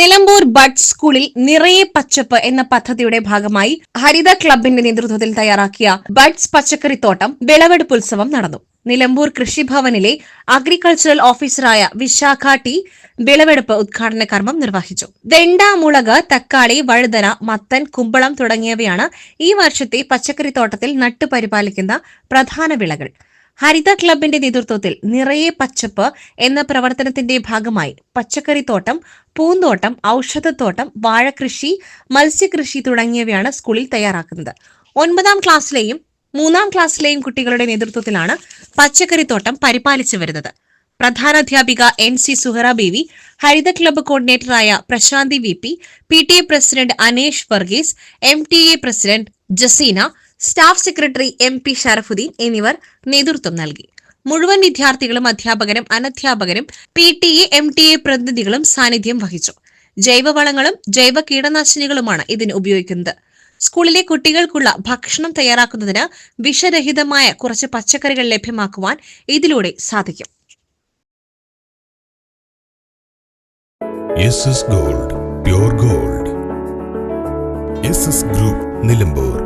Nilambur bud സ്കൂളിൽ നിറയെ പച്ചപ്പ് എന്ന പദ്ധതിയുടെ ഭാഗമായി ഹരിത ക്ലബിന്റെ നേതൃത്വത്തിൽ തയ്യാറാക്കിയ ബഡ്സ് പച്ചക്കറിത്തോട്ടം വിളവെടുപ്പ് ഉത്സവം നടന്നു. നിലമ്പൂർ കൃഷിഭവനിലെ അഗ്രികൾച്ചറൽ ഓഫീസറായ വിശാഖ ടി വിളവെടുപ്പ് ഉദ്ഘാടന കർമ്മം നിർവഹിച്ചു. വെണ്ട മുളക് തക്കാളി വഴുതന മത്തൻ കുമ്പളം തുടങ്ങിയവയാണ് ഈ വർഷത്തെ പച്ചക്കറിത്തോട്ടത്തിൽ നട്ടുപരിപാലിക്കുന്ന പ്രധാന വിളകൾ. ഹരിത ക്ലബിന്റെ നേതൃത്വത്തിൽ നിറയെ പച്ചപ്പ് എന്ന പ്രവർത്തനത്തിന്റെ ഭാഗമായി പച്ചക്കറിത്തോട്ടം പൂന്തോട്ടം ഔഷധത്തോട്ടം വാഴകൃഷി മത്സ്യകൃഷി തുടങ്ങിയവയാണ് സ്കൂളിൽ തയ്യാറാക്കുന്നത്. ഒൻപതാം ക്ലാസ്സിലെയും മൂന്നാം ക്ലാസ്സിലെയും കുട്ടികളുടെ നേതൃത്വത്തിലാണ് പച്ചക്കറിത്തോട്ടം പരിപാലിച്ചു വരുന്നത്. പ്രധാനാധ്യാപിക N C Suhara Bevi Haritha club കോർഡിനേറ്ററായ Prasanthi V P P T A president Anesh Varghese M T A president Jaseena staff secretary M P Sharafuddin എന്നിവർ നേതൃത്വം നൽകി. മുഴുവൻ വിദ്യാർത്ഥികളും അധ്യാപകരും അനധ്യാപകരും P T A M T A പ്രതിനിധികളും സാന്നിധ്യം വഹിച്ചു. ജൈവവളങ്ങളും ജൈവ കീടനാശിനികളുമാണ് ഇതിന് ഉപയോഗിക്കുന്നത്. സ്കൂളിലെ കുട്ടികൾക്കുള്ള ഭക്ഷണം തയ്യാറാക്കുന്നതിന് വിഷരഹിതമായ കുറച്ച് പച്ചക്കറികൾ ലഭ്യമാക്കുവാൻ ഇതിലൂടെ സാധിക്കും. Gold pure gold group Nilambur